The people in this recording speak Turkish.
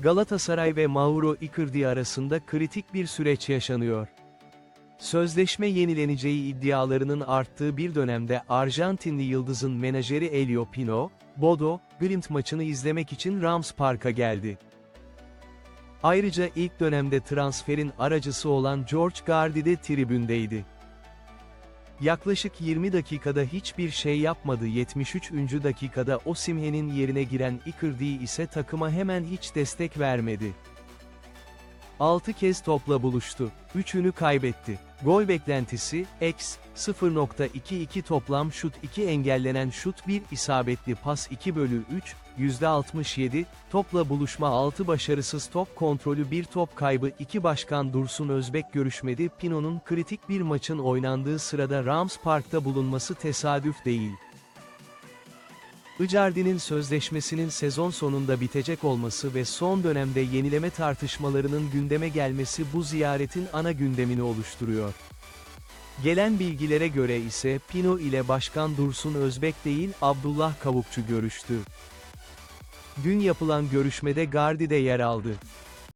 Galatasaray ve Mauro Icardi arasında kritik bir süreç yaşanıyor. Sözleşme yenileneceği iddialarının arttığı bir dönemde Arjantinli yıldızın menajeri Elio Pino, Bodo, Glimt maçını izlemek için Rams Park'a geldi. Ayrıca ilk dönemde transferin aracısı olan George Gardi de tribündeydi. Yaklaşık 20 dakikada hiçbir şey yapmadı 73. dakikada Osimhen'in yerine giren Icardi ise takıma hemen hiç destek vermedi. 6 kez topla buluştu, 3'ünü kaybetti. Gol beklentisi, X, 0.22 toplam şut 2 engellenen şut 1 isabetli pas 2 bölü 3, %67, topla buluşma 6 başarısız top kontrolü 1 top kaybı 2 Başkan Dursun Özbek görüşmedi Pino'nun kritik bir maçın oynandığı sırada Rams Park'ta bulunması tesadüf değil. Icardi'nin sözleşmesinin sezon sonunda bitecek olması ve son dönemde yenileme tartışmalarının gündeme gelmesi bu ziyaretin ana gündemini oluşturuyor. Gelen bilgilere göre ise Pino ile Başkan Dursun Özbek değil Abdullah Kavukçu görüştü. Dün yapılan görüşmede Gardi de yer aldı.